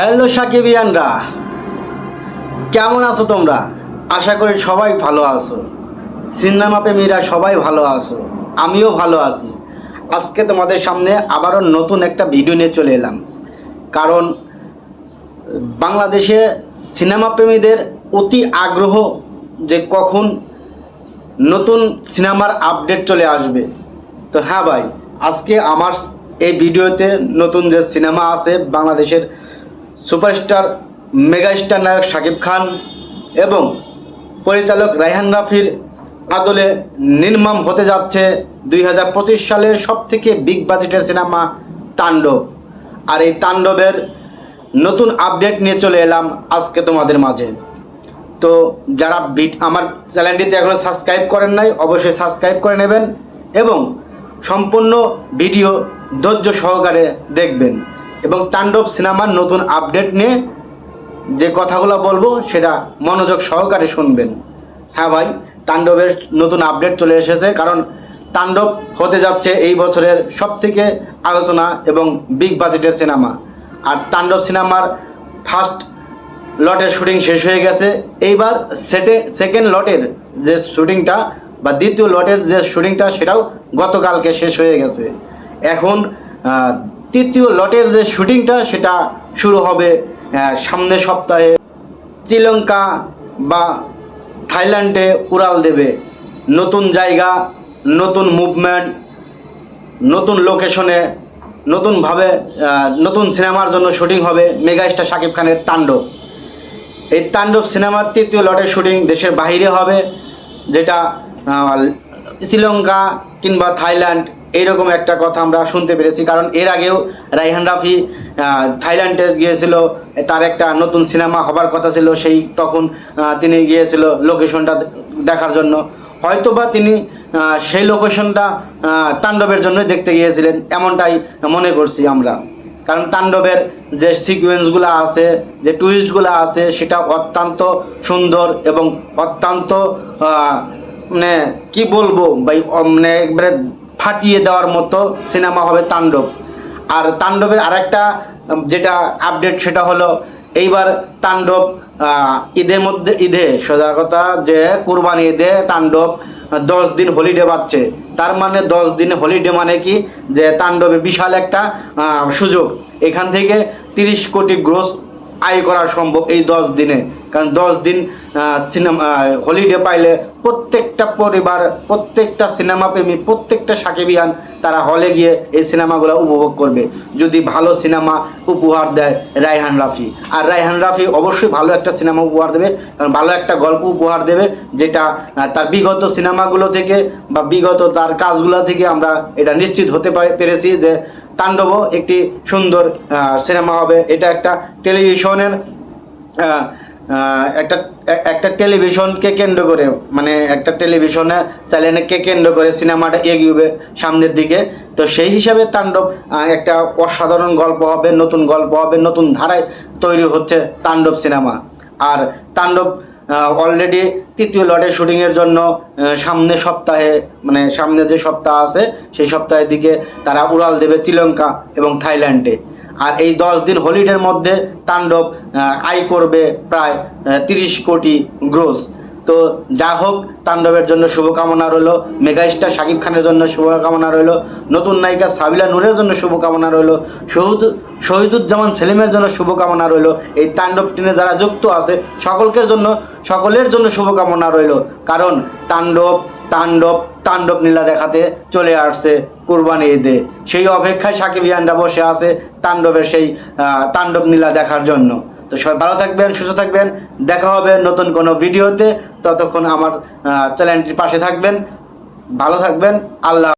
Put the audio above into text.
Hello সাকিবিয়ানরা, কেমন আছো তোমরা? আশা করি সবাই ভালো আছো। সিনেমা প্রেমীরা সবাই ভালো আছো, আমিও ভালো আছি। আজকে তোমাদের সামনে আবারও নতুন একটা ভিডিও নিয়ে চলে এলাম। কারণ বাংলাদেশে সিনেমা প্রেমীদের অতি আগ্রহ যে কখন নতুন সিনেমার আপডেট চলে আসবে। তো হ্যাঁ ভাই, আজকে আমার এই ভিডিওতে নতুন যে সিনেমা আছে বাংলাদেশের সুপারস্টার মেগাস্টার নায়ক শাকিব খান এবং পরিচালক রায়হান রাফির আদলে নির্মাম হতে যাচ্ছে দুই হাজার পঁচিশ সালের সবথেকে বিগ বাজেটের সিনেমা তাণ্ডব। আর এই তাণ্ডবের নতুন আপডেট নিয়ে চলে এলাম আজকে তোমাদের মাঝে। তো যারা ভিড আমার চ্যানেলটিতে এখনও সাবস্ক্রাইব করেন নাই, অবশ্যই সাবস্ক্রাইব করে নেবেন এবং সম্পূর্ণ ভিডিও ধৈর্য সহকারে দেখবেন। এবং তাণ্ডব সিনেমার নতুন আপডেট নিয়ে যে কথাগুলো বলব, সেটা মনোযোগ সহকারে শুনবেন। হ্যাঁ ভাই, তাণ্ডবের নতুন আপডেট চলে এসেছে, কারণ তাণ্ডব হতে যাচ্ছে এই বছরের সবথেকে আলোচনা এবং বিগ বাজেটের সিনেমা। আর তাণ্ডব সিনেমার ফার্স্ট লটের শুটিং শেষ হয়ে গেছে। এইবার সেটে সেকেন্ড লটের যে শুটিংটা বা দ্বিতীয় লটের যে শুটিংটা সেটাও গতকালকে শেষ হয়ে গেছে। এখন তৃতীয় লটের যে শুটিংটা সেটা শুরু হবে আহ, সামনের সপ্তাহে। শ্রীলঙ্কা বা থাইল্যান্ডে উড়াল দেবে। নতুন জায়গা নতুন মুভমেন্ট নতুন লোকেশনে নতুনভাবে নতুন সিনেমার জন্য শুটিং হবে মেগাস্টার শাকিব খানের তাণ্ডব। এই তাণ্ডব সিনেমার তৃতীয় লটের শুটিং দেশের বাইরে হবে যেটা শ্রীলঙ্কা কিংবা থাইল্যান্ড এইরকম একটা কথা আমরা শুনতে পেরেছি। কারণ এর আগেও রাইহান রাফি থাইল্যান্ডে গিয়েছিল, তার একটা নতুন সিনেমা হবার কথা ছিল, সেই তখন তিনি গিয়েছিল লোকেশনটা দেখার জন্য। হয়তোবা তিনি সেই লোকেশনটা তাণ্ডবের জন্যই দেখতে গিয়েছিলেন, এমনটাই মনে করছি আমরা। কারণ তাণ্ডবের যে সিকুয়েন্সগুলো আছে, যে টুইস্টগুলো আছে, সেটা অত্যন্ত সুন্দর এবং অত্যন্ত মানে কি বলব, ভাই মানে একবারে ফাটিয়ে দেওয়ার মতো সিনেমা হবে তাণ্ডব। আর তাণ্ডবের আরেকটা, যেটা আপডেট সেটা হলো, এইবার তাণ্ডব ঈদের মধ্যে, ঈদে, সোজা কথা যে কুরবানি ঈদে তাণ্ডব, দশ দিন হলিডে পাচ্ছে তার মানে দশ দিন হলিডে মানে কি? যে তাণ্ডবে বিশাল একটা সুযোগ। এখান থেকে তিরিশ কোটি গ্রোস আয় করা সম্ভব এই দশ দিনে। কারণ দশ দিন সিনেমা হলিডে পাইলে প্রত্যেকটা পরিবার, প্রত্যেকটা সিনেমা প্রেমী, প্রত্যেকটা সাকিবিয়ান তারা হলে গিয়ে এই সিনেমাগুলো উপভোগ করবে। যদি ভালো সিনেমা উপহার দেয় রায়হান রাফি। আর রায়হান রাফি অবশ্যই ভালো একটা সিনেমা উপহার দেবে, কারণ ভালো একটা গল্প উপহার দেবে, যেটা তার বিগত সিনেমাগুলো থেকে বা বিগত তার কাজগুলো থেকে আমরা এটা নিশ্চিত হতে পেরেছি যে তাণ্ডবও একটি সুন্দর সিনেমা হবে। এটা একটা টেলিভিশনের একটা একটা টেলিভিশনকে কেন্দ্র করে মানে একটা টেলিভিশনে চ্যানেলকে কেন্দ্র করে সিনেমাটা এগিয়ে সামনের দিকে। তো সেই হিসাবে তাণ্ডব একটা অসাধারণ গল্প হবে নতুন গল্প হবে নতুন ধারায় তৈরি হচ্ছে তাণ্ডব সিনেমা আর তাণ্ডব অলরেডি তৃতীয় লটের শুটিংয়ের জন্য আহ, সামনের সপ্তাহে মানে সামনে যে সপ্তাহ আছে সেই সপ্তাহের দিকে তারা উড়াল দেবে শ্রীলঙ্কা এবং থাইল্যান্ডে। আর এই দশ দিন হলিডের মধ্যে তাণ্ডব আয় করবে প্রায় তিরিশ কোটি গ্রোস তো যা হোক, তাণ্ডবের জন্য শুভকামনা রইল, মেগাস্টার শাকিব খানের জন্য শুভকামনা রইল, নতুন নায়িকা সাবিলা নূরের জন্য শুভকামনা রইল, শহীদ, শহীদুজ্জামান সেলিমের জন্য শুভকামনা রইল, এই তাণ্ডব টিনে যারা যুক্ত আছে, সকলকের জন্য, সকলের জন্য শুভকামনা রইল। কারণ তাণ্ডব তাণ্ডব তাণ্ডব নীলা দেখাতে চলে আসছে কোরবানি ঈদে। সেই অপেক্ষায় সাকিব ইয়ানরা বসে আছে তাণ্ডবের সেই তাণ্ডব নীলা দেখার জন্য। তো সবাই ভালো থাকবেন, সুস্থ থাকবেন। দেখা হবে নতুন কোনো ভিডিওতে। ততক্ষণ আমার চ্যানেলটির পাশে থাকবেন। ভালো থাকবেন। আল্লাহ